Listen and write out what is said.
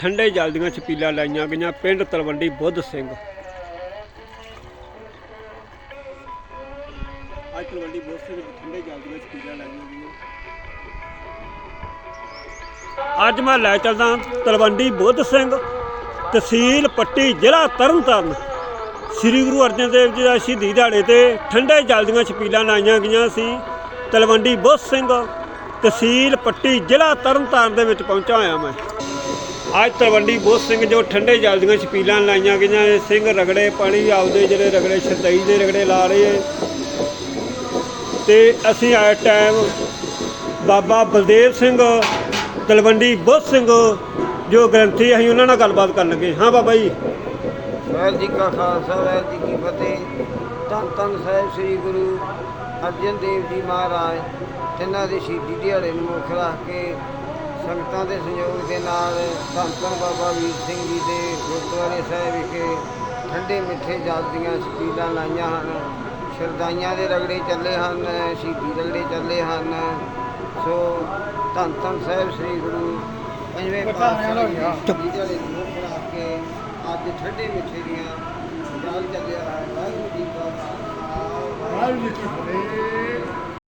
ਠੰਡੇ ਜਲ ਦੀਆਂ ਛਪੀਲਾਂ ਲਾਈਆਂ ਗਈਆਂ, ਪਿੰਡ ਤਲਵੰਡੀ ਬੁੱਧ ਸਿੰਘ। ਅੱਜ ਅੱਜ ਮੈਂ ਲੈ ਚੱਲਦਾ ਤਲਵੰਡੀ ਬੁੱਧ ਸਿੰਘ, ਤਹਿਸੀਲ ਪੱਟੀ ਜ਼ਿਲ੍ਹਾ ਤਰਨਤਾਰਨ। ਸ੍ਰੀ ਗੁਰੂ ਅਰਜਨ ਦੇਵ ਜੀ ਦਾ ਸ਼ਹੀਦੀ ਦਿਹਾੜੇ ਤੇ ਠੰਡੇ ਜਲ ਦੀਆਂ ਛਪੀਲਾਂ ਲਾਈਆਂ ਗਈਆਂ ਸੀ। ਤਲਵੰਡੀ ਬੁੱਧ ਸਿੰਘ ਤਹਿਸੀਲ ਪੱਟੀ ਜ਼ਿਲ੍ਹਾ ਤਰਨਤਾਰਨ ਦੇ ਵਿੱਚ ਪਹੁੰਚਾ ਹੋਇਆ ਮੈਂ। ਅੱਜ ਤਲਵੰਡੀ ਬੁੱਧ ਸਿੰਘ ਜੋ ਠੰਡੇ ਜਲ ਦੀਆਂ ਛਪੀਲਾਂ ਲਾਈਆਂ ਗਈਆਂ ਇਹ ਸਿੰਘ ਰਗੜੇ ਪਾਣੀ ਆਪਦੇ ਜਿਹੜੇ ਰਗੜੇ ਸ਼ਰਦਈ ਦੇ ਰਗੜੇ ਲਾ ਰਹੇ ਹੈ ਤੇ ਅਸੀਂ ਆਏ ਟਾਈਮ ਬਾਬਾ ਬਲਦੇਵ ਸਿੰਘ, ਤਲਵੰਡੀ ਬੁੱਧ ਸਿੰਘ ਜੋ ਗ੍ਰੰਥੀ ਅਸੀਂ ਉਹਨਾਂ ਨਾਲ ਗੱਲਬਾਤ ਕਰਨ ਲੱਗੇ ਹਾਂ ਬਾਬਾ ਜੀ। ਵਾਹਿਗੁਰੂ ਜੀ ਕਾ ਖਾਲਸਾ, ਵਾਹਿਗੁਰੂ ਜੀ ਕੀ ਫਤਿਹ। ਧੰਨ ਧੰਨ ਸਾਹਿਬ ਸ੍ਰੀ ਗੁਰੂ ਅਰਜਨ ਦੇਵ ਜੀ ਮਹਾਰਾਜ ਤਿੰਨਾਂ ਦੇ ਸ਼ਹੀਦੀ ਦਿਹਾੜੇ ਨੂੰ ਮੁੱਖ ਰੱਖ ਕੇ ਸੰਗਤਾਂ ਦੇ ਸਹਿਯੋਗ ਦੇ ਨਾਲ ਧੰਨ ਧੰਨ ਬਾਬਾ ਵੀਰ ਸਿੰਘ ਜੀ ਦੇ ਗੁਰਦੁਆਰੇ ਸਾਹਿਬ ਵਿਖੇ ਠੰਡੇ ਮਿੱਠੇ ਜਲ ਦੀਆਂ ਛਪੀਲਾਂ ਲਾਈਆਂ ਹਨ। ਸ਼ਰਦਾਈਆਂ ਦੇ ਰਗੜੇ ਚੱਲੇ ਹਨ, ਸ਼ਹੀਦੀ ਰਗੜੇ ਚੱਲੇ ਹਨ। ਸੋ ਧੰਨ ਧੰਨ ਸਾਹਿਬ ਸ੍ਰੀ ਗੁਰੂ, ਪੰਜਵੇਂ ਪਾਤਸ਼ਾਹ ਜੀ ਦੇ ਸ਼ਹੀਦੀ ਦਿਹਾੜੇ ਨੂੰ ਮੁੱਖ ਰੱਖ ਕੇ ਅੱਜ ਠੰਡੇ ਮਿੱਠੇ ਦੀਆਂ ਜਲ ਚੱਲਿਆ ਹੈ ਵਾਹਿਗੁਰੂ ਜੀ ਕਾ ਖਾਲਸਾ ਵਾਹਿਗੁਰੂ ਜੀ ਕੀ ਫਤਿਹ।